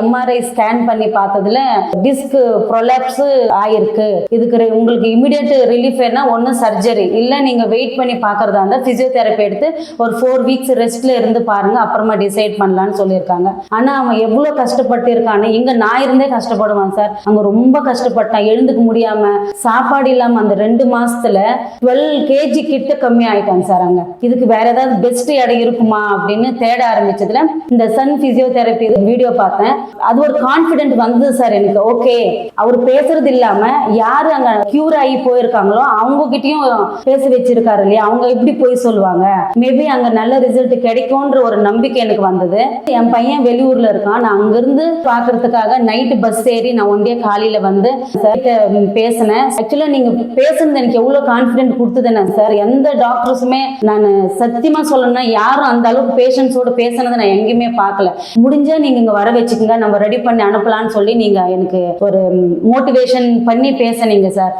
MRI scan பண்ணி பார்த்ததுல disk prolapse ஆயிருக்கு. இதுக்கு உங்களுக்கு இமிடியட் ரிலீஃப் என்ன ஒன்று சர்ஜரி இல்லை நீங்கள் வெயிட் பண்ணி பார்க்கறதா இருந்தால் ஃபிசியோதெரப்பி எடுத்து ஒரு ஃபோர் வீக்ஸ் ரெஸ்ட்ல இருந்து பாருங்க அப்புறமா டிசைட் பண்ணலான்னு சொல்லியிருக்காங்க. ஆனால் அவன் எவ்வளோ கஷ்டப்பட்டு இருக்கான்னு இங்கே நான் இருந்தே கஷ்டப்படுவான் சார். அங்கே ரொம்ப கஷ்டப்பட்டான். எழுந்துக்க முடியாம சாப்பாடு இல்லாமல் அந்த ரெண்டு மாசத்துல டுவெல் கேஜி கிட்ட கம்மி ஆயிட்டான் சார் அங்கே. இதுக்கு வேற ஏதாவது பெஸ்ட் இடம் இருக்குமா அப்படின்னு தேட ஆரம்பிச்சதுல இந்த சன் பிசியோதெரப்பி வீடியோ பார்த்தேன். அது ஒரு கான்ஃபிடென்ட் வந்தது சார் எனக்கு. ஓகே அவர் பேசுறது இல்லாம யாரு அங்க கியூர் ஆகி போயிருக்காங்களோ அவங்க கிட்டயும் பேச வச்சிருக்காரு இல்லையா? அவங்க எப்படி போய் சொல்லுவாங்க. மேபி அங்க நல்ல ரிசல்ட் கிடைக்கும்ன்ற ஒரு நம்பிக்கை எனக்கு வந்தது. என் பையன் வெளியூர்ல இருக்கான். நான் அங்கிருந்து பாக்குறதுக்காக நைட்டு பஸ் ஏறி நான் ஒன்றே காலையில வந்து பேசினேன். ஆக்சுவலா நீங்க பேசுனது எனக்கு எவ்வளவு கான்ஃபிடென்ட் கொடுத்ததுன்னா சார் எந்த டாக்டர்ஸுமே நான் சத்தியமா சொல்லணும்னா யாரும் அந்த அளவுக்கு பேஷண்ட்ஸோட பேசுனதை நான் எங்கேயுமே பார்க்கல. முடிஞ்சா நீங்க இங்க வர வச்சுக்கோங்க. நம்ம ரெடி பண்ணி அனுப்பலாம்னு சொல்லி நீங்க எனக்கு ஒரு மோட்டிவேஷன் பண்ணி பேசுனீங்க சார்